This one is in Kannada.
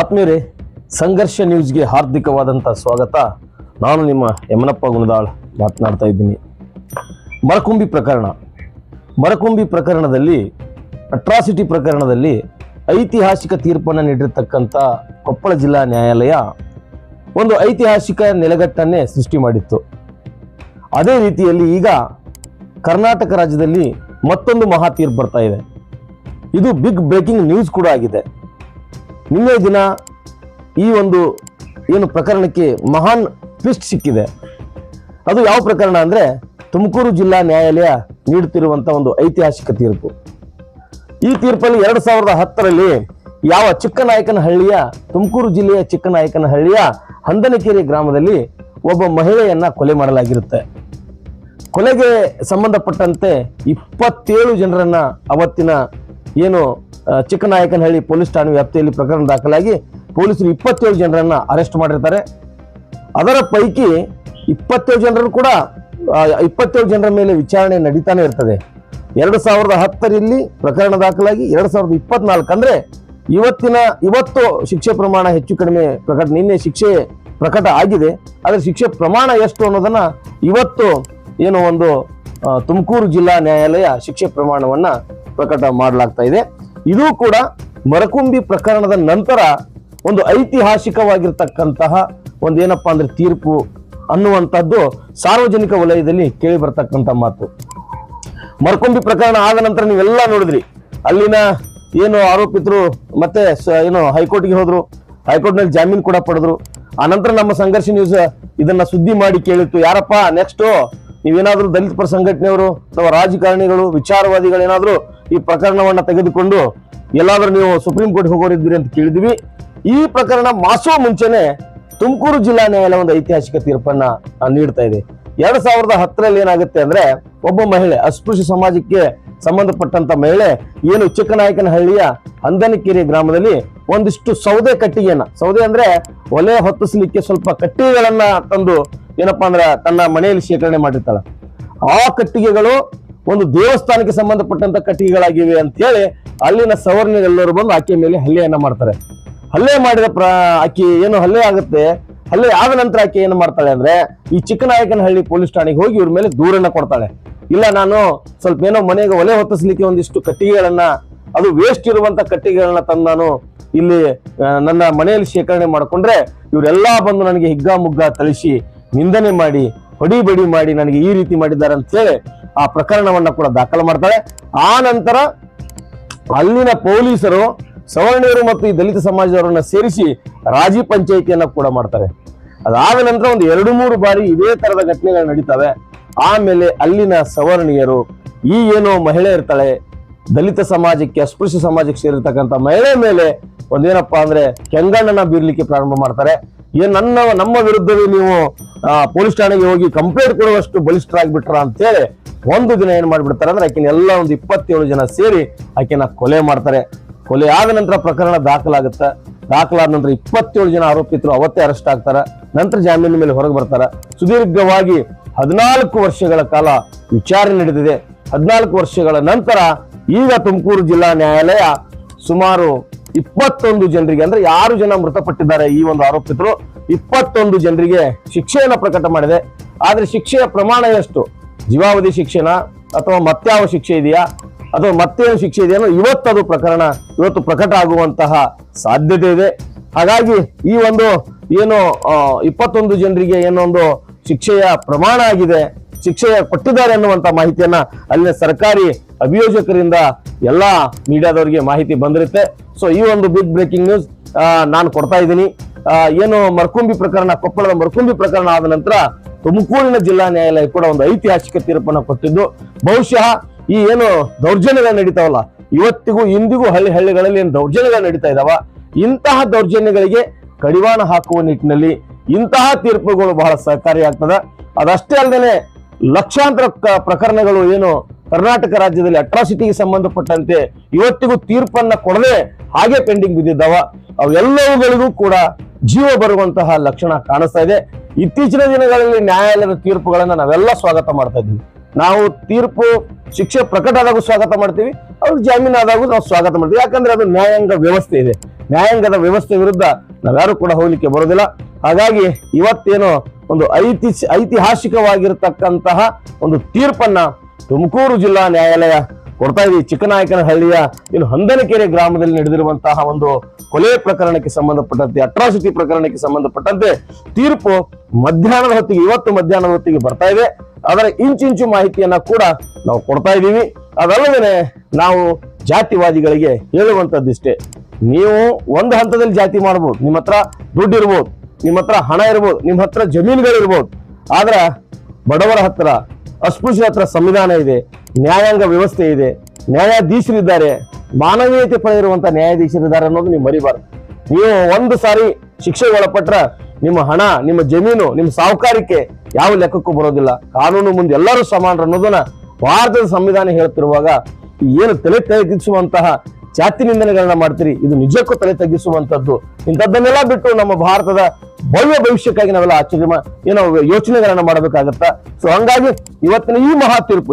ಆತ್ಮೀಯರೇ, ಸಂಘರ್ಷ ನ್ಯೂಸ್ಗೆ ಹಾರ್ದಿಕವಾದಂಥ ಸ್ವಾಗತ. ನಾನು ನಿಮ್ಮ ಯಮನಪ್ಪ ಗುಣದಾಳ್ ಮಾತನಾಡ್ತಾ ಇದ್ದೀನಿ. ಮರಕುಂಬಿ ಪ್ರಕರಣ. ಮರಕುಂಬಿ ಪ್ರಕರಣದಲ್ಲಿ, ಅಟ್ರಾಸಿಟಿ ಪ್ರಕರಣದಲ್ಲಿ ಐತಿಹಾಸಿಕ ತೀರ್ಪನ್ನು ನೀಡಿರ್ತಕ್ಕಂಥ ಕೊಪ್ಪಳ ಜಿಲ್ಲಾ ನ್ಯಾಯಾಲಯ ಒಂದು ಐತಿಹಾಸಿಕ ನೆಲೆಗಟ್ಟನ್ನೇ ಸೃಷ್ಟಿ ಮಾಡಿತ್ತು. ಅದೇ ರೀತಿಯಲ್ಲಿ ಈಗ ಕರ್ನಾಟಕ ರಾಜ್ಯದಲ್ಲಿ ಮತ್ತೊಂದು ಮಹಾ ತೀರ್ಪು ಬರ್ತಾ ಇದೆ. ಇದು ಬಿಗ್ ಬ್ರೇಕಿಂಗ್ ನ್ಯೂಸ್ ಕೂಡ ಆಗಿದೆ. ನಿನ್ನೆ ದಿನ ಈ ಒಂದು ಏನು ಪ್ರಕರಣಕ್ಕೆ ಮಹಾನ್ ಟ್ವಿಸ್ಟ್ ಸಿಕ್ಕಿದೆ. ಅದು ಯಾವ ಪ್ರಕರಣ ಅಂದರೆ ತುಮಕೂರು ಜಿಲ್ಲಾ ನ್ಯಾಯಾಲಯ ನೀಡುತ್ತಿರುವಂಥ ಒಂದು ಐತಿಹಾಸಿಕ ತೀರ್ಪು. ಈ ತೀರ್ಪಲ್ಲಿ ಎರಡು ಸಾವಿರದ ಹತ್ತರಲ್ಲಿ ಯಾವ ಚಿಕ್ಕನಾಯಕನಹಳ್ಳಿಯ, ತುಮಕೂರು ಜಿಲ್ಲೆಯ ಚಿಕ್ಕನಾಯಕನಹಳ್ಳಿಯ ಹಂದನಕೆರೆ ಗ್ರಾಮದಲ್ಲಿ ಒಬ್ಬ ಮಹಿಳೆಯನ್ನು ಕೊಲೆ ಮಾಡಲಾಗಿರುತ್ತೆ. ಕೊಲೆಗೆ ಸಂಬಂಧಪಟ್ಟಂತೆ ಇಪ್ಪತ್ತೇಳು ಜನರನ್ನು ಅವತ್ತಿನ ಏನು ಚಿಕ್ಕನಾಯಕನಹಳ್ಳಿ ಪೊಲೀಸ್ ಠಾಣೆ ವ್ಯಾಪ್ತಿಯಲ್ಲಿ ಪ್ರಕರಣ ದಾಖಲಾಗಿ ಪೊಲೀಸರು ಇಪ್ಪತ್ತೇಳು ಜನರನ್ನು ಅರೆಸ್ಟ್ ಮಾಡಿರ್ತಾರೆ. ಅದರ ಪೈಕಿ ಇಪ್ಪತ್ತೇಳು ಜನರು ಕೂಡ ಇಪ್ಪತ್ತೇಳು ಜನರ ಮೇಲೆ ವಿಚಾರಣೆ ನಡೀತಾನೆ ಇರ್ತದೆ. ಎರಡು ಸಾವಿರದ ಹತ್ತರಲ್ಲಿ ಪ್ರಕರಣ ದಾಖಲಾಗಿ ಎರಡು ಸಾವಿರದ ಇಪ್ಪತ್ನಾಲ್ಕು ಅಂದರೆ ಇವತ್ತಿನ, ಇವತ್ತು ಶಿಕ್ಷೆ ಪ್ರಮಾಣ ಹೆಚ್ಚು ಕಡಿಮೆ ಪ್ರಕಟ, ನಿನ್ನೆ ಶಿಕ್ಷೆ ಪ್ರಕಟ ಆಗಿದೆ. ಆದರೆ ಶಿಕ್ಷೆ ಪ್ರಮಾಣ ಎಷ್ಟು ಅನ್ನೋದನ್ನು ಇವತ್ತು ಏನು ಒಂದು ತುಮಕೂರು ಜಿಲ್ಲಾ ನ್ಯಾಯಾಲಯ ಶಿಕ್ಷೆ ಪ್ರಮಾಣವನ್ನ ಪ್ರಕಟ ಮಾಡಲಾಗ್ತಾ ಇದೆ. ಇದು ಕೂಡ ಮರಕುಂಬಿ ಪ್ರಕರಣದ ನಂತರ ಒಂದು ಐತಿಹಾಸಿಕವಾಗಿರ್ತಕ್ಕಂತಹ ಒಂದು ಏನಪ್ಪಾ ಅಂದ್ರೆ ತೀರ್ಪು ಅನ್ನುವಂಥದ್ದು ಸಾರ್ವಜನಿಕ ವಲಯದಲ್ಲಿ ಕೇಳಿ ಬರ್ತಕ್ಕಂಥ ಮಾತು. ಮರಕುಂಬಿ ಪ್ರಕರಣ ಆದ ನಂತರ ನೀವೆಲ್ಲ ನೋಡಿದ್ರಿ. ಅಲ್ಲಿನ ಏನು ಆರೋಪಿತರು ಮತ್ತೆ ಏನು ಹೈಕೋರ್ಟ್ಗೆ ಹೋದ್ರು, ಹೈಕೋರ್ಟ್ನಲ್ಲಿ ಜಾಮೀನು ಕೂಡ ಪಡೆದ್ರು. ಆ ನಂತರ ನಮ್ಮ ಸಂಘರ್ಷ ನ್ಯೂಸ್ ಇದನ್ನ ಸುದ್ದಿ ಮಾಡಿ ಕೇಳಿತ್ತು. ಯಾರಪ್ಪ ನೆಕ್ಸ್ಟ್ ನೀವೇನಾದ್ರೂ ದಲಿತ ಪರ ಸಂಘಟನೆಯವರು ಅಥವಾ ರಾಜಕಾರಣಿಗಳು ವಿಚಾರವಾದಿಗಳು ಏನಾದ್ರೂ ಈ ಪ್ರಕರಣವನ್ನ ತೆಗೆದುಕೊಂಡು ಎಲ್ಲಾದ್ರೂ ನೀವು ಸುಪ್ರೀಂ ಕೋರ್ಟ್ ಹೋಗೋರಿದ್ದೀರಿ ಅಂತ ಕೇಳಿದ್ವಿ. ಈ ಪ್ರಕರಣ ಮಾಸುವ ಮುಂಚೆನೆ ತುಮಕೂರು ಜಿಲ್ಲಾ ನ್ಯಾಯಾಲಯ ಒಂದು ಐತಿಹಾಸಿಕ ತೀರ್ಪನ್ನ ನೀಡ್ತಾ ಇದೆ. ಎರಡ್ ಸಾವಿರದ ಹತ್ತರಲ್ಲಿ ಏನಾಗುತ್ತೆ ಅಂದ್ರೆ ಒಬ್ಬ ಮಹಿಳೆ, ಅಸ್ಪೃಶ್ಯ ಸಮಾಜಕ್ಕೆ ಸಂಬಂಧಪಟ್ಟಂತ ಮಹಿಳೆ, ಏನು ಚಿಕ್ಕನಾಯಕನಹಳ್ಳಿಯ ಅಂದನಕೇರಿ ಗ್ರಾಮದಲ್ಲಿ ಒಂದಿಷ್ಟು ಸೌದೆ ಕಟ್ಟಿಗೆಯನ್ನ, ಸೌದೆ ಅಂದ್ರೆ ಒಲೆ ಹೊತ್ತಿಸ್ಲಿಕ್ಕೆ ಸ್ವಲ್ಪ ಕಟ್ಟಿಗೆಗಳನ್ನ ತಂದು ಏನಪ್ಪಾ ಅಂದ್ರೆ ತನ್ನ ಮನೆಯಲ್ಲಿ ಶೇಖರಣೆ ಮಾಡಿರ್ತಾಳೆ. ಆ ಕಟ್ಟಿಗೆಗಳು ಒಂದು ದೇವಸ್ಥಾನಕ್ಕೆ ಸಂಬಂಧಪಟ್ಟಂತ ಕಟ್ಟಿಗೆಗಳಾಗಿವೆ ಅಂತ ಹೇಳಿ ಅಲ್ಲಿನ ಸವರ್ಣರೆಲ್ಲರೂ ಬಂದು ಆಕೆಯ ಮೇಲೆ ಹಲ್ಲೆಯನ್ನ ಮಾಡ್ತಾರೆ. ಹಲ್ಲೆ ಮಾಡಿದ ಪ್ರ, ಆಕೆ ಏನು ಹಲ್ಲೆ ಆಗುತ್ತೆ? ಹಲ್ಲೆ ಆದ ನಂತರ ಆಕೆ ಏನು ಮಾಡ್ತಾಳೆ ಅಂದ್ರೆ ಈ ಚಿಕ್ಕನಾಯಕನಹಳ್ಳಿ ಪೊಲೀಸ್ ಠಾಣೆಗೆ ಹೋಗಿ ಇವ್ರ ಮೇಲೆ ದೂರನ್ನ ಕೊಡ್ತಾಳೆ. ಇಲ್ಲ, ನಾನು ಸ್ವಲ್ಪ ಏನೋ ಮನೆಗೆ ಒಲೆ ಹೊತ್ತಿಸ್ಲಿಕ್ಕೆ ಒಂದಿಷ್ಟು ಕಟ್ಟಿಗೆಗಳನ್ನ, ಅದು ವೇಸ್ಟ್ ಇರುವಂತ ಕಟ್ಟಿಗೆಗಳನ್ನ ತಂದು ನಾನು ಇಲ್ಲಿ ನನ್ನ ಮನೆಯಲ್ಲಿ ಶೇಖರಣೆ ಮಾಡಿಕೊಂಡ್ರೆ ಇವರೆಲ್ಲಾ ಬಂದು ನನಗೆ ಹಿಗ್ಗಾಮುಗ್ಗ ತಳಿಸಿ ನಿಂದನೆ ಮಾಡಿ, ಹೊಡಿ ಬಡಿ ಮಾಡಿ ನನಗೆ ಈ ರೀತಿ ಮಾಡಿದ್ದಾರೆ ಅಂತ ಹೇಳಿ ಆ ಪ್ರಕರಣವನ್ನ ಕೂಡ ದಾಖಲು ಮಾಡ್ತಾರೆ ಆ ನಂತರ ಅಲ್ಲಿನ ಪೊಲೀಸರು ಸವರ್ಣೀಯರು ಮತ್ತು ಈ ದಲಿತ ಸಮಾಜದವರನ್ನ ಸೇರಿಸಿ ರಾಜಿ ಪಂಚಾಯಿತಿಯನ್ನ ಕೂಡ ಮಾಡ್ತಾರೆ. ಅದಾದ ನಂತರ ಒಂದು ಎರಡು ಮೂರು ಬಾರಿ ಇದೇ ತರದ ಘಟನೆಗಳು ನಡೀತವೆ. ಆಮೇಲೆ ಅಲ್ಲಿನ ಸವರ್ಣೀಯರು ಈ ಏನೋ ಮಹಿಳೆ ಇರ್ತಾಳೆ, ದಲಿತ ಸಮಾಜಕ್ಕೆ, ಅಸ್ಪೃಶ್ಯ ಸಮಾಜಕ್ಕೆ ಸೇರಿರ್ತಕ್ಕಂಥ ಮಹಿಳೆ ಮೇಲೆ ಒಂದೇನಪ್ಪಾ ಅಂದ್ರೆ ಕೆಂಗಣ್ಣನ ಬೀರ್ಲಿಕ್ಕೆ ಪ್ರಾರಂಭ ಮಾಡ್ತಾರೆ. ಏನ್ ನನ್ನ, ನಮ್ಮ ವಿರುದ್ಧವೇ ನೀವು ಪೊಲೀಸ್ ಠಾಣೆಗೆ ಹೋಗಿ ಕಂಪ್ಲೇಂಟ್ ಕೊಡುವಷ್ಟು ಬಲಿಷ್ಠರಾಗ್ಬಿಟ್ರ ಅಂತೇಳಿ ಒಂದು ದಿನ ಏನ್ ಮಾಡ್ಬಿಡ್ತಾರೆ ಅಂದ್ರೆ ಆಕಿನ ಎಲ್ಲ ಒಂದು ಇಪ್ಪತ್ತೇಳು ಜನ ಸೇರಿ ಆಕೆನ ಕೊಲೆ ಮಾಡ್ತಾರೆ. ಕೊಲೆ ಆದ ನಂತರ ಪ್ರಕರಣ ದಾಖಲಾಗುತ್ತೆ. ದಾಖಲಾದ ನಂತರ ಇಪ್ಪತ್ತೇಳು ಜನ ಆರೋಪಿತರು ಅವತ್ತೇ ಅರೆಸ್ಟ್ ಆಗ್ತಾರ. ನಂತರ ಜಾಮೀನು ಮೇಲೆ ಹೊರಗೆ ಬರ್ತಾರ. ಸುದೀರ್ಘವಾಗಿ ಹದಿನಾಲ್ಕು ವರ್ಷಗಳ ಕಾಲ ವಿಚಾರಣೆ ನಡೆದಿದೆ. ಹದಿನಾಲ್ಕು ವರ್ಷಗಳ ನಂತರ ಈಗ ತುಮಕೂರು ಜಿಲ್ಲಾ ನ್ಯಾಯಾಲಯ ಸುಮಾರು ಇಪ್ಪತ್ತೊಂದು ಜನರಿಗೆ ಅಂದ್ರೆ ಯಾರು ಜನ ಮೃತಪಟ್ಟಿದ್ದಾರೆ ಈ ಒಂದು ಆರೋಪಿತರು ಇಪ್ಪತ್ತೊಂದು ಜನರಿಗೆ ಶಿಕ್ಷೆಯನ್ನು ಪ್ರಕಟ ಮಾಡಿದೆ. ಆದ್ರೆ ಶಿಕ್ಷೆಯ ಪ್ರಮಾಣ ಎಷ್ಟು? ಜೀವಾವಧಿ ಶಿಕ್ಷೆನ ಅಥವಾ ಮತ್ಯಾವ ಶಿಕ್ಷೆ ಇದೆಯಾ? ಅಥವಾ ಮತ್ತೇನು ಶಿಕ್ಷೆ ಇದೆಯೋ ಇವತ್ತದು ಪ್ರಕರಣ ಇವತ್ತು ಪ್ರಕಟ ಆಗುವಂತಹ ಸಾಧ್ಯತೆ ಇದೆ. ಹಾಗಾಗಿ ಈ ಒಂದು ಏನು ಇಪ್ಪತ್ತೊಂದು ಜನರಿಗೆ ಏನೊಂದು ಶಿಕ್ಷೆಯ ಪ್ರಮಾಣ ಆಗಿದೆ, ಶಿಕ್ಷೆಯ ಕೊಟ್ಟಿದ್ದಾರೆ ಅನ್ನುವಂಥ ಮಾಹಿತಿಯನ್ನ ಅಲ್ಲಿನ ಸರ್ಕಾರಿ ಅಭಿಯೋಜಕರಿಂದ ಎಲ್ಲ ಮೀಡಿಯಾದವರಿಗೆ ಮಾಹಿತಿ ಬಂದಿರುತ್ತೆ. ಸೊ ಈ ಒಂದು ಬಿಗ್ ಬ್ರೇಕಿಂಗ್ ನ್ಯೂಸ್ ನಾನು ಕೊಡ್ತಾ ಇದ್ದೀನಿ. ಏನು ಮರ್ಕುಂಬಿ ಪ್ರಕರಣ, ಕೊಪ್ಪಳದ ಮರ್ಕುಂಬಿ ಪ್ರಕರಣ ಆದ ನಂತರ ತುಮಕೂರಿನ ಜಿಲ್ಲಾ ನ್ಯಾಯಾಲಯ ಕೂಡ ಒಂದು ಐತಿಹಾಸಿಕ ತೀರ್ಪನ್ನು ಕೊಟ್ಟಿದ್ದು. ಬಹುಶಃ ಈ ಏನು ದೌರ್ಜನ್ಯಗಳು ನಡೀತಾವಲ್ಲ, ಇವತ್ತಿಗೂ ಇಂದಿಗೂ ಹಳ್ಳಿ ಹಳ್ಳಿಗಳಲ್ಲಿ ಏನು ದೌರ್ಜನ್ಯಗಳು ನಡೀತಾ ಇದಾವ, ಇಂತಹ ದೌರ್ಜನ್ಯಗಳಿಗೆ ಕಡಿವಾಣ ಹಾಕುವ ನಿಟ್ಟಿನಲ್ಲಿ ಇಂತಹ ತೀರ್ಪುಗಳು ಬಹಳ ಸಹಕಾರಿಯಾಗ್ತದೆ. ಅದಷ್ಟೇ ಅಲ್ಲದೆ ಲಕ್ಷಾಂತರ ಪ್ರಕರಣಗಳು ಏನು ಕರ್ನಾಟಕ ರಾಜ್ಯದಲ್ಲಿ ಅಟ್ರಾಸಿಟಿಗೆ ಸಂಬಂಧಪಟ್ಟಂತೆ ಇವತ್ತಿಗೂ ತೀರ್ಪನ್ನ ಕೊಡದೆ ಹಾಗೆ ಪೆಂಡಿಂಗ್ ಬಿದ್ದಿದ್ದಾವ. ಅವೆಲ್ಲವುಗಳಿಗೂ ಕೂಡ ಜೀವ ಬರುವಂತಹ ಲಕ್ಷಣ ಕಾಣಿಸ್ತಾ ಇದೆ. ಇತ್ತೀಚಿನ ದಿನಗಳಲ್ಲಿ ನ್ಯಾಯಾಲಯದ ತೀರ್ಪುಗಳನ್ನ ನಾವೆಲ್ಲ ಸ್ವಾಗತ ಮಾಡ್ತಾ ಇದ್ದೀವಿ. ನಾವು ತೀರ್ಪು ಶಿಕ್ಷೆ ಪ್ರಕಟ ಆದಾಗೂ ಸ್ವಾಗತ ಮಾಡ್ತೀವಿ, ಅವ್ರು ಜಾಮೀನು ಆದಾಗೂ ನಾವು ಸ್ವಾಗತ ಮಾಡ್ತೀವಿ. ಯಾಕಂದ್ರೆ ಅದು ನ್ಯಾಯಾಂಗ ವ್ಯವಸ್ಥೆ ಇದೆ. ನ್ಯಾಯಾಂಗದ ವ್ಯವಸ್ಥೆ ವಿರುದ್ಧ ನಾವ್ಯಾರು ಕೂಡ ಹೋಗ್ಲಿಕ್ಕೆ ಬರೋದಿಲ್ಲ ಹಾಗಾಗಿ ಇವತ್ತೇನು ಒಂದು ಐತಿ ಐತಿಹಾಸಿಕವಾಗಿರತಕ್ಕಂತಹ ಒಂದು ತೀರ್ಪನ್ನ ತುಮಕೂರು ಜಿಲ್ಲಾ ನ್ಯಾಯಾಲಯ ಕೊಡ್ತಾ ಇದೆ. ಚಿಕ್ಕನಾಯಕನಹಳ್ಳಿಯ ಇನ್ನು ಹಂದನಕೆರೆ ಗ್ರಾಮದಲ್ಲಿ ನಡೆದಿರುವಂತಹ ಒಂದು ಕೊಲೆ ಪ್ರಕರಣಕ್ಕೆ ಸಂಬಂಧಪಟ್ಟಂತೆ, ಅಟ್ರಾಸಿಟಿ ಪ್ರಕರಣಕ್ಕೆ ಸಂಬಂಧಪಟ್ಟಂತೆ ತೀರ್ಪು ಮಧ್ಯಾಹ್ನದ ಹೊತ್ತಿಗೆ, ಇವತ್ತು ಮಧ್ಯಾಹ್ನದ ಹೊತ್ತಿಗೆ ಬರ್ತಾ ಇದೆ. ಅದರ ಇಂಚಿಂಚು ಮಾಹಿತಿಯನ್ನ ಕೂಡ ನಾವು ಕೊಡ್ತಾ ಇದ್ದೀವಿ. ಅದಲ್ಲದೆ ನಾವು ಜಾತಿವಾದಿಗಳಿಗೆ ಹೇಳುವಂತದ್ದಿಷ್ಟೇ ನೀವು ಒಂದು ಹಂತದಲ್ಲಿ ಜಾತಿ ಮಾಡ್ಬೋದು, ನಿಮ್ಮ ಹತ್ರ ದುಡ್ಡು ಇರ್ಬೋದು. ನಿಮ್ಮ ಹತ್ರ ಹಣ ಇರ್ಬೋದು, ನಿಮ್ಮ ಹತ್ರ ಜಮೀನುಗಳಿರ್ಬೋದು, ಆದ್ರೆ ಬಡವರ ಹತ್ರ ಅಸ್ಪೃಶ್ಯ ಹತ್ರ ಸಂವಿಧಾನ ಇದೆ, ನ್ಯಾಯಾಂಗ ವ್ಯವಸ್ಥೆ ಇದೆ, ನ್ಯಾಯಾಧೀಶರಿದ್ದಾರೆ, ಮಾನವೀಯತೆ ಪಡೆದಿರುವಂತ ನ್ಯಾಯಾಧೀಶರಿದ್ದಾರೆ ಅನ್ನೋದು ನೀವು ಮರಿಬಾರ್ದು. ನೀವು ಒಂದು ಸಾರಿ ಶಿಕ್ಷೆಗೆ ಒಳಪಟ್ರ ನಿಮ್ಮ ಹಣ, ನಿಮ್ಮ ಜಮೀನು, ನಿಮ್ಮ ಸಾಹುಕಾರಿಕೆ ಯಾವ ಲೆಕ್ಕಕ್ಕೂ ಬರೋದಿಲ್ಲ. ಕಾನೂನು ಮುಂದೆ ಎಲ್ಲರೂ ಸಮಾನರು ಅನ್ನೋದನ್ನ ಭಾರತದ ಸಂವಿಧಾನ ಹೇಳ್ತಿರುವಾಗ ಏನು ತಲೆ ತಗ್ಗಿಸುವಂತಹ ಜಾತಿ ನಿಂದನೆಗಳನ್ನ ಮಾಡ್ತೀರಿ? ಇದು ನಿಜಕ್ಕೂ ತಲೆ ತಗ್ಗಿಸುವಂತದ್ದು ಇಂಥದ್ದನ್ನೆಲ್ಲ ಬಿಟ್ಟು ನಮ್ಮ ಭಾರತದ ಭವ್ಯ ಭವಿಷ್ಯಕ್ಕಾಗಿ ನಾವೆಲ್ಲ ಆಶ್ಚರ್ಯ ಮಾ- ಏನೋ ಯೋಚನೆಗಳನ್ನ ಮಾಡಬೇಕಾಗತ್ತ? ಸೊ ಹಂಗಾಗಿ ಇವತ್ತಿನ ಈ ಮಹಾ ತೀರ್ಪು